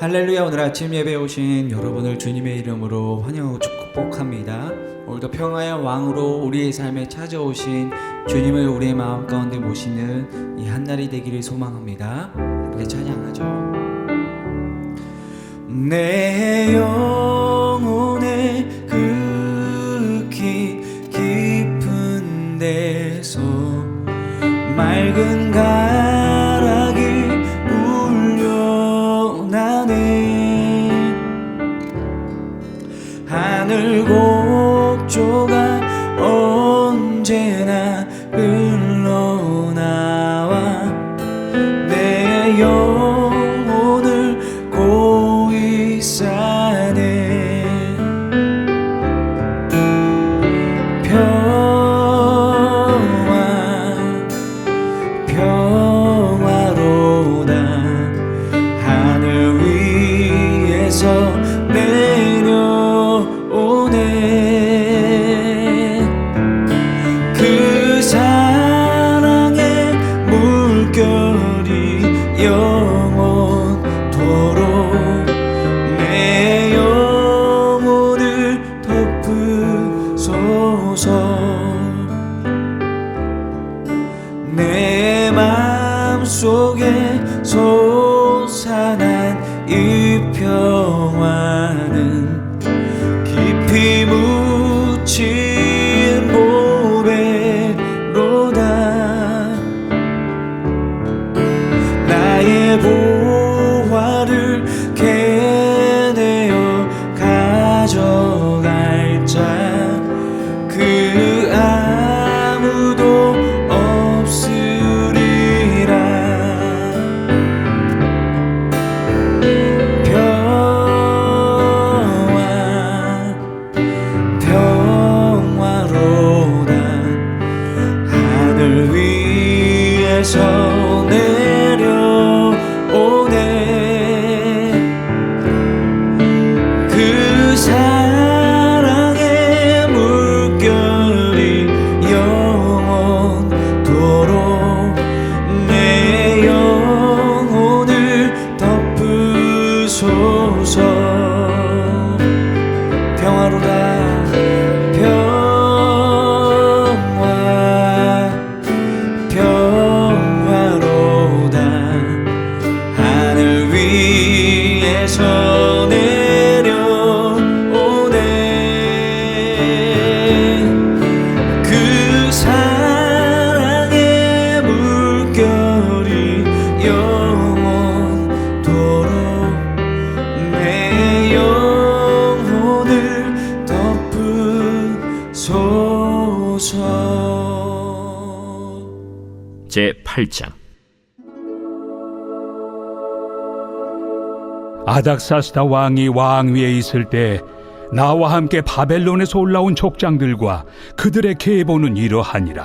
할렐루야 오늘 아침 예배에 오신 여러분을 주님의 이름으로 환영하고 축복합니다. 오늘도 평화의 왕으로 우리의 삶에 찾아오신 주님을 우리의 마음 가운데 모시는 이 한날이 되기를 소망합니다. 함께 찬양하죠. 내 영혼의 극히 깊은 데서 맑은 가 하늘 곡조가 언제나 위 위에서 내려오네. 그 사랑의 물결이 영원토록 내 영혼을 덮으소서. 제 8장 아닥사스다 왕이 왕위에 있을 때 나와 함께 바벨론에서 올라온 족장들과 그들의 계보는 이러하니라.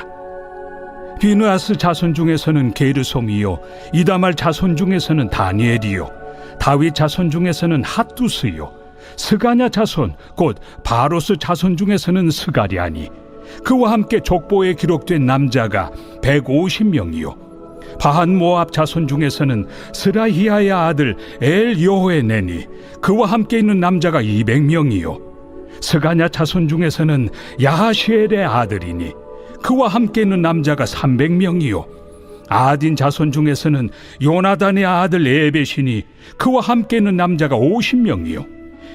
비누아스 자손 중에서는 게르솜이요 이다말 자손 중에서는 다니엘이요 다윗 자손 중에서는 핫두스요 스가냐 자손 곧 바로스 자손 중에서는 스가리아니 그와 함께 족보에 기록된 남자가 150명이요 바한 모압 자손 중에서는 스라히아의 아들 엘 여호에네니 그와 함께 있는 남자가 200명이요. 스가냐 자손 중에서는 야하시엘의 아들이니 그와 함께 있는 남자가 300명이요. 아딘 자손 중에서는 요나단의 아들 에베시니 그와 함께 있는 남자가 50명이요.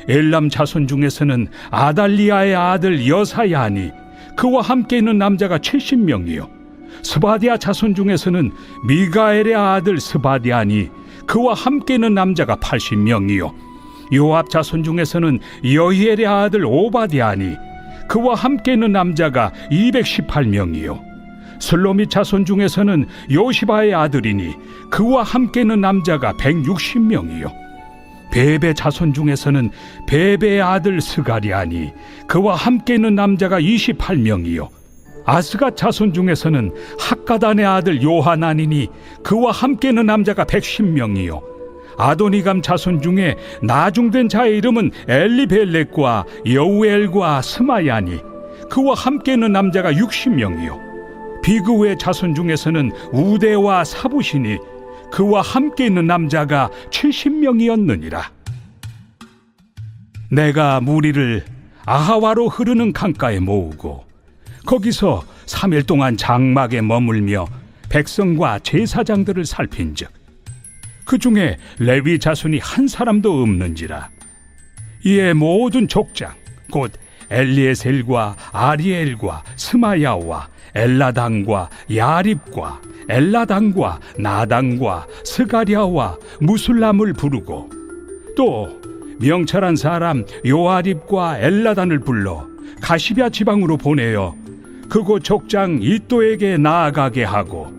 엘람 자손 중에서는 아달리아의 아들 여사야니 그와 함께 있는 남자가 70명이요 스바디아 자손 중에서는 미가엘의 아들 스바디아니 그와 함께 있는 남자가 80명이요. 요압 자손 중에서는 여히엘의 아들 오바디아니 그와 함께 있는 남자가 218명이요. 슬로미 자손 중에서는 요시바의 아들이니 그와 함께 있는 남자가 160명이요. 베베 자손 중에서는 베베의 아들 스가리아니 그와 함께 있는 남자가 28명이요 아스가 자손 중에서는 학가단의 아들 요하나니니 그와 함께 있는 남자가 110명이요. 아도니감 자손 중에 나중된 자의 이름은 엘리벨렉과 여우엘과 스마야니. 그와 함께 있는 남자가 60명이요. 비그의 자손 중에서는 우대와 사부시니 그와 함께 있는 남자가 70명이었느니라. 내가 무리를 아하와로 흐르는 강가에 모으고 거기서 3일 동안 장막에 머물며 백성과 제사장들을 살핀즉 그 중에 레위 자손이 한 사람도 없는지라. 이에 모든 족장 곧 엘리에셀과 아리엘과 스마야와 엘라당과 야립과 엘라당과 나당과 스가랴와 무술람을 부르고 또 명철한 사람 요아립과 엘라단을 불러 가시비아 지방으로 보내어 그곳 족장 이또에게 나아가게 하고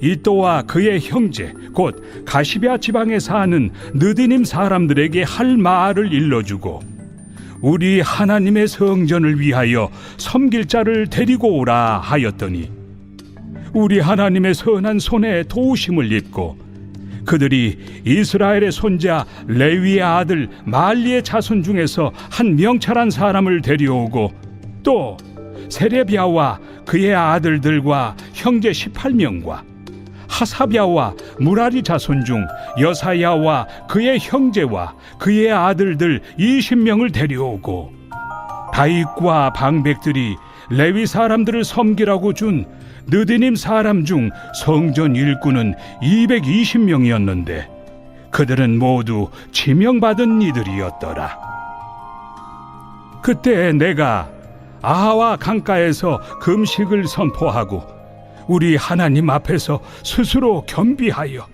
이또와 그의 형제 곧 가시비아 지방에 사는 느디님 사람들에게 할 말을 일러주고 우리 하나님의 성전을 위하여 섬길 자를 데리고 오라 하였더니 우리 하나님의 선한 손에 도우심을 입고 그들이 이스라엘의 손자 레위의 아들 말리의 자손 중에서 한 명철한 사람을 데려오고 또 세레비아와 그의 아들들과 형제 18명과 하사비아와 무라리 자손 중 여사야와 그의 형제와 그의 아들들 20명을 데려오고 다윗과 방백들이 레위 사람들을 섬기라고 준 느디님 사람 중 성전 일꾼은 220명이었는데 그들은 모두 지명받은 이들이었더라. 그때 내가 아하와 강가에서 금식을 선포하고 우리 하나님 앞에서 스스로 겸비하여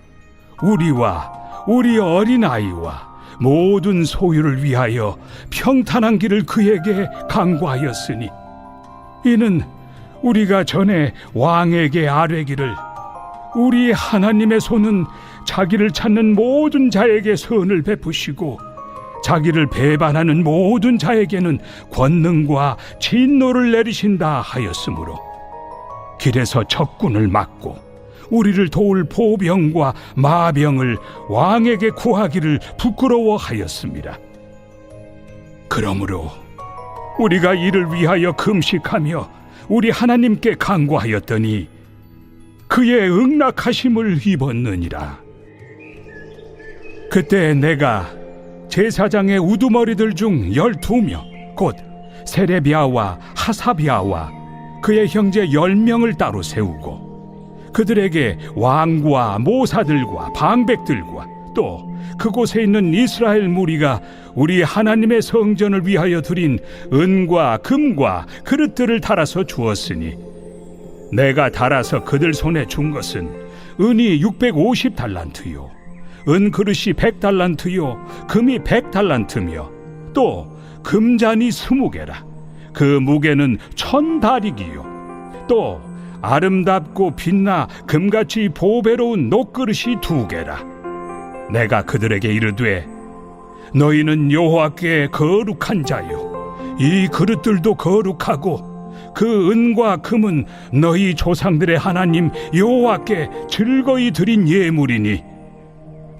우리와 우리 어린아이와 모든 소유를 위하여 평탄한 길을 그에게 강구하였으니 이는 우리가 전에 왕에게 아뢰기를 우리 하나님의 손은 자기를 찾는 모든 자에게 선을 베푸시고 자기를 배반하는 모든 자에게는 권능과 진노를 내리신다 하였으므로 길에서 적군을 막고 우리를 도울 보병과 마병을 왕에게 구하기를 부끄러워하였습니다. 그러므로 우리가 이를 위하여 금식하며 우리 하나님께 간구하였더니 그의 응낙하심을 입었느니라. 그때 내가 제사장의 우두머리들 중 열두 명, 곧 세레비아와 하사비아와 그의 형제 열 명을 따로 세우고 그들에게 왕과 모사들과 방백들과 또 그곳에 있는 이스라엘 무리가 우리 하나님의 성전을 위하여 드린 은과 금과 그릇들을 달아서 주었으니 내가 달아서 그들 손에 준 것은 은이 650달란트요 은 그릇이 100달란트요 금이 100달란트며 또 금잔이 20개라. 그 무게는 천 다리기요. 또 아름답고 빛나 금같이 보배로운 녹그릇이 두 개라. 내가 그들에게 이르되 너희는 여호와께 거룩한 자요. 이 그릇들도 거룩하고 그 은과 금은 너희 조상들의 하나님 여호와께 즐거이 드린 예물이니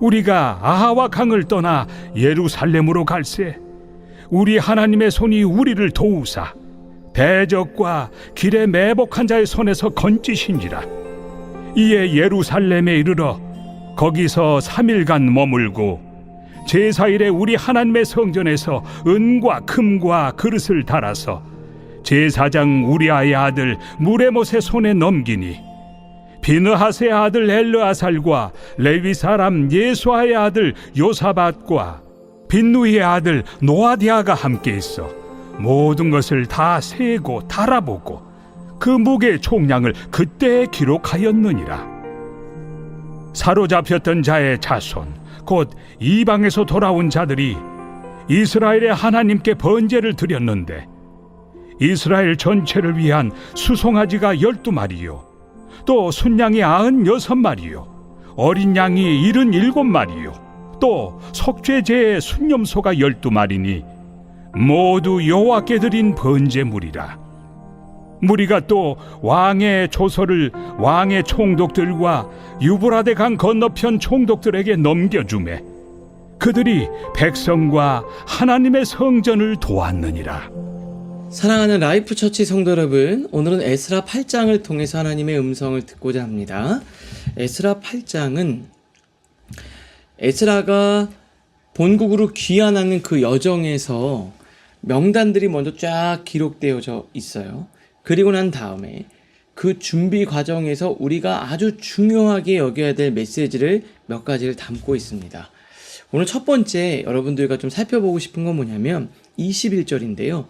우리가 아하와 강을 떠나 예루살렘으로 갈새 우리 하나님의 손이 우리를 도우사 대적과 길에 매복한 자의 손에서 건지신지라. 이에 예루살렘에 이르러 거기서 3일간 머물고 제사일에 우리 하나님의 성전에서 은과 금과 그릇을 달아서 제사장 우리아의 아들 무레못의 손에 넘기니 비느하스의 아들 엘르아살과 레위 사람 예수아의 아들 요사밭과 빈누이의 아들 노아디아가 함께 있어 모든 것을 다 세고 달아보고 그 무게 총량을 그때 기록하였느니라. 사로잡혔던 자의 자손 곧 이방에서 돌아온 자들이 이스라엘의 하나님께 번제를 드렸는데 이스라엘 전체를 위한 수송아지가 열두 마리요 또 순양이 아흔 여섯 마리요. 어린 양이 일흔 일곱 마리요. 또 속죄제의 순념소가 열두 마리니 모두 여호와께 드린 번제물이라. 무리가 또 왕의 조서를 왕의 총독들과 유브라데 강 건너편 총독들에게 넘겨주매 그들이 백성과 하나님의 성전을 도왔느니라 사랑하는 라이프 처치 성도 여러분, 오늘은 에스라 8장을 통해서 하나님의 음성을 듣고자 합니다. 에스라 8장은 에스라가 본국으로 귀환하는 그 여정에서 명단들이 먼저 쫙 기록되어져 있어요. 그리고 난 다음에 그 준비 과정에서 우리가 아주 중요하게 여겨야 될 메시지를 몇 가지를 담고 있습니다. 오늘 첫 번째 여러분들과 좀 살펴보고 싶은 건 뭐냐면 21절인데요.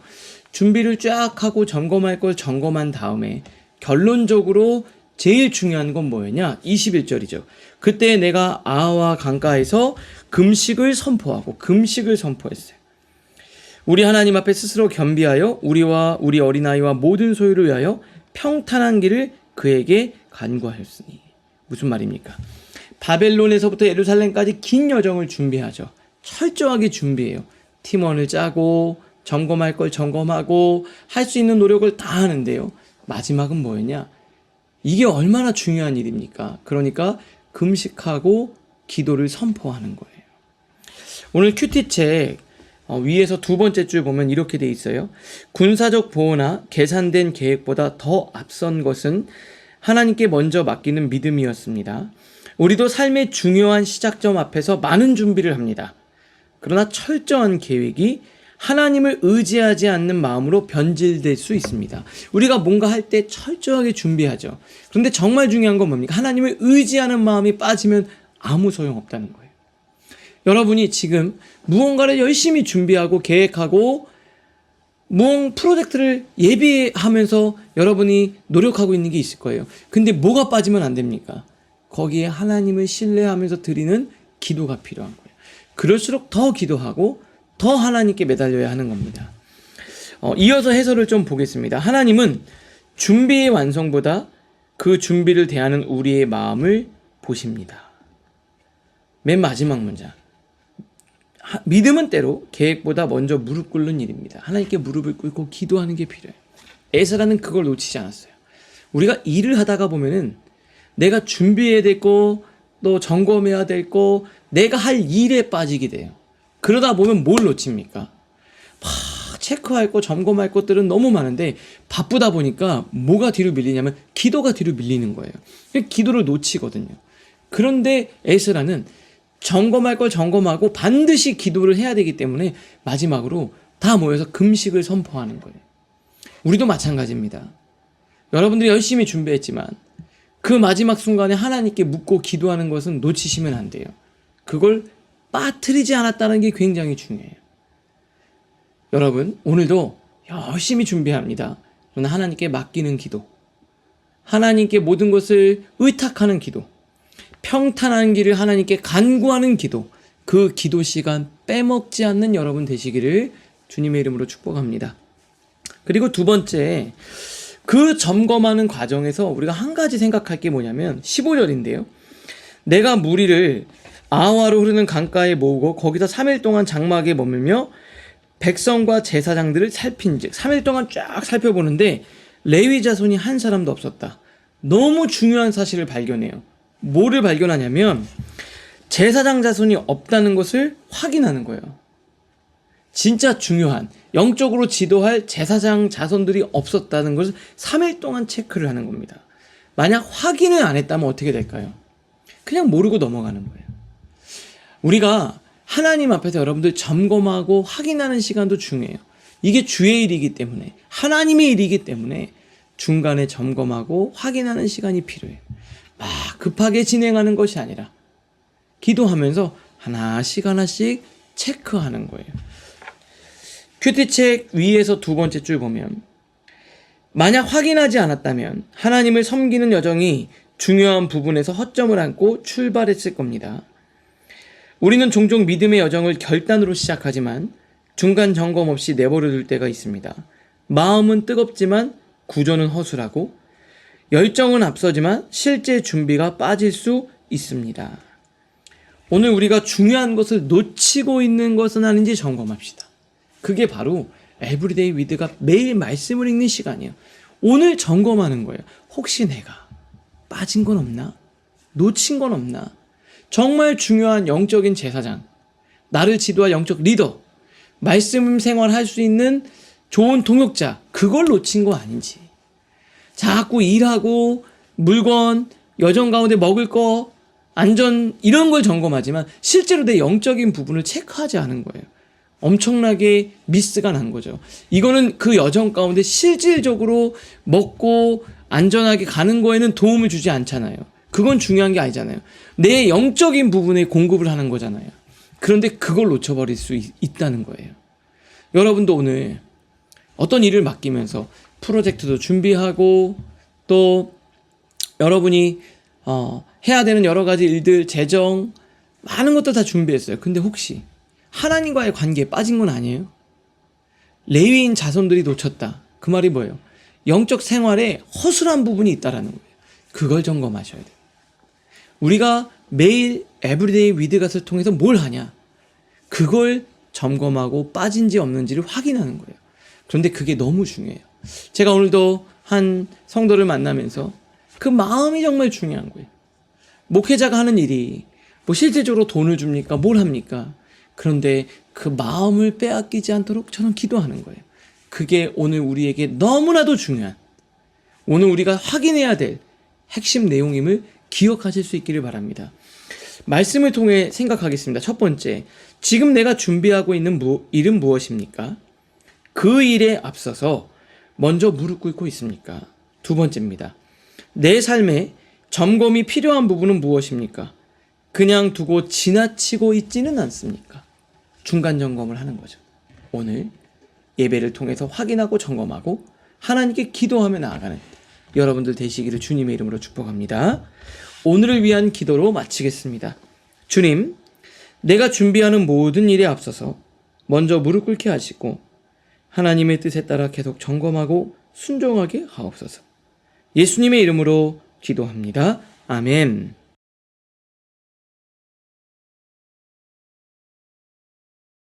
준비를 쫙 하고 점검할 걸 점검한 다음에 결론적으로 제일 중요한 건 뭐였냐? 21절이죠. 그때 내가 아와 강가에서 금식을 선포하고 금식을 선포했어요. 우리 하나님 앞에 스스로 겸비하여 우리와 우리 어린아이와 모든 소유를 위하여 평탄한 길을 그에게 간구하였으니 무슨 말입니까? 바벨론에서부터 예루살렘까지 긴 여정을 준비하죠. 철저하게 준비해요. 팀원을 짜고 점검할 걸 점검하고 할 수 있는 노력을 다 하는데요. 마지막은 뭐였냐? 이게 얼마나 중요한 일입니까? 그러니까 금식하고 기도를 선포하는 거예요. 오늘 큐티책 어, 위에서 두 번째 줄 보면 이렇게 돼 있어요. 군사적 보호나 계산된 계획보다 더 앞선 것은 하나님께 먼저 맡기는 믿음이었습니다. 우리도 삶의 중요한 시작점 앞에서 많은 준비를 합니다. 그러나 철저한 계획이 하나님을 의지하지 않는 마음으로 변질될 수 있습니다. 우리가 뭔가 할 때 철저하게 준비하죠. 그런데 정말 중요한 건 뭡니까? 하나님을 의지하는 마음이 빠지면 아무 소용 없다는 거예요. 여러분이 지금 무언가를 열심히 준비하고 계획하고 무언 프로젝트를 예비하면서 여러분이 노력하고 있는 게 있을 거예요. 근데 뭐가 빠지면 안 됩니까? 거기에 하나님을 신뢰하면서 드리는 기도가 필요한 거예요. 그럴수록 더 기도하고 더 하나님께 매달려야 하는 겁니다. 어, 이어서 해설을 좀 보겠습니다. 하나님은 준비의 완성보다 그 준비를 대하는 우리의 마음을 보십니다. 맨 마지막 문장. 하- 믿음은 때로 계획보다 먼저 무릎 꿇는 일입니다. 하나님께 무릎을 꿇고 기도하는 게 필요해요. 에스라는 그걸 놓치지 않았어요. 우리가 일을 하다가 보면은 내가 준비해야 될 거, 또 점검해야 될 거, 내가 할 일에 빠지게 돼요. 그러다 보면 뭘 놓칩니까? 막 체크할 거, 점검할 것들은 너무 많은데 바쁘다 보니까 뭐가 뒤로 밀리냐면 기도가 뒤로 밀리는 거예요. 기도를 놓치거든요. 그런데 에스라는 점검할 걸 점검하고 반드시 기도를 해야 되기 때문에 마지막으로 다 모여서 금식을 선포하는 거예요. 우리도 마찬가지입니다. 여러분들이 열심히 준비했지만 그 마지막 순간에 하나님께 묻고 기도하는 것은 놓치시면 안 돼요. 그걸 빠뜨리지 않았다는 게 굉장히 중요해요. 여러분, 오늘도 열심히 준비합니다. 그러나 하나님께 맡기는 기도. 하나님께 모든 것을 의탁하는 기도. 평탄한 길을 하나님께 간구하는 기도. 그 기도 시간 빼먹지 않는 여러분 되시기를 주님의 이름으로 축복합니다. 그리고 두 번째, 그 점검하는 과정에서 우리가 한 가지 생각할 게 뭐냐면 15절인데요. 내가 무리를 아와로 흐르는 강가에 모으고 거기서 3일 동안 장막에 머물며 백성과 제사장들을 살핀즉 3일 동안 쫙 살펴보는데 레위 자손이 한 사람도 없었다. 너무 중요한 사실을 발견해요. 뭐를 발견하냐면 제사장 자손이 없다는 것을 확인하는 거예요. 진짜 중요한 영적으로 지도할 제사장 자손들이 없었다는 것을 3일 동안 체크를 하는 겁니다. 만약 확인을 안 했다면 어떻게 될까요? 그냥 모르고 넘어가는 거예요. 우리가 하나님 앞에서 여러분들 점검하고 확인하는 시간도 중요해요. 이게 주의 일이기 때문에 하나님의 일이기 때문에 중간에 점검하고 확인하는 시간이 필요해요. 막 급하게 진행하는 것이 아니라 기도하면서 하나씩 하나씩 체크하는 거예요. 큐티책 위에서 두 번째 줄 보면 만약 확인하지 않았다면 하나님을 섬기는 여정이 중요한 부분에서 허점을 안고 출발했을 겁니다. 우리는 종종 믿음의 여정을 결단으로 시작하지만 중간 점검 없이 내버려 둘 때가 있습니다. 마음은 뜨겁지만 구조는 허술하고 열정은 앞서지만 실제 준비가 빠질 수 있습니다. 오늘 우리가 중요한 것을 놓치고 있는 것은 아닌지 점검합시다. 그게 바로 에브리데이 위드가 매일 말씀을 읽는 시간이에요. 오늘 점검하는 거예요. 혹시 내가 빠진 건 없나? 놓친 건 없나? 정말 중요한 영적인 제사장, 나를 지도할 영적 리더, 말씀 생활할 수 있는 좋은 동역자, 그걸 놓친 거 아닌지. 자꾸 일하고 물건, 여정 가운데 먹을 거, 안전 이런 걸 점검하지만 실제로 내 영적인 부분을 체크하지 않은 거예요. 엄청나게 미스가 난 거죠. 이거는 그 여정 가운데 실질적으로 먹고 안전하게 가는 거에는 도움을 주지 않잖아요. 그건 중요한 게 아니잖아요. 내 영적인 부분에 공급을 하는 거잖아요. 그런데 그걸 놓쳐버릴 수 있, 있다는 거예요. 여러분도 오늘 어떤 일을 맡기면서 프로젝트도 준비하고 또 여러분이 어, 해야 되는 여러 가지 일들, 재정, 많은 것들 다 준비했어요. 근데 혹시 하나님과의 관계에 빠진 건 아니에요? 레위인 자손들이 놓쳤다. 그 말이 뭐예요? 영적 생활에 허술한 부분이 있다라는 거예요. 그걸 점검하셔야 돼요. 우리가 매일 에브리데이 위드갓을 통해서 뭘 하냐? 그걸 점검하고 빠진지 없는지를 확인하는 거예요. 그런데 그게 너무 중요해요. 제가 오늘도 한 성도를 만나면서 그 마음이 정말 중요한 거예요. 목회자가 하는 일이 뭐 실질적으로 돈을 줍니까? 뭘 합니까? 그런데 그 마음을 빼앗기지 않도록 저는 기도하는 거예요. 그게 오늘 우리에게 너무나도 중요한 오늘 우리가 확인해야 될 핵심 내용임을 기억하실 수 있기를 바랍니다. 말씀을 통해 생각하겠습니다. 첫 번째, 지금 내가 준비하고 있는 무, 일은 무엇입니까? 그 일에 앞서서 먼저 무릎 꿇고 있습니까? 두 번째입니다. 내 삶에 점검이 필요한 부분은 무엇입니까? 그냥 두고 지나치고 있지는 않습니까? 중간 점검을 하는 거죠. 오늘 예배를 통해서 확인하고 점검하고 하나님께 기도하며 나아가는 여러분들 되시기를 주님의 이름으로 축복합니다. 오늘을 위한 기도로 마치겠습니다. 주님, 내가 준비하는 모든 일에 앞서서 먼저 무릎 꿇게 하시고 하나님의 뜻에 따라 계속 점검하고 순종하게 하옵소서. 예수님의 이름으로 기도합니다. 아멘.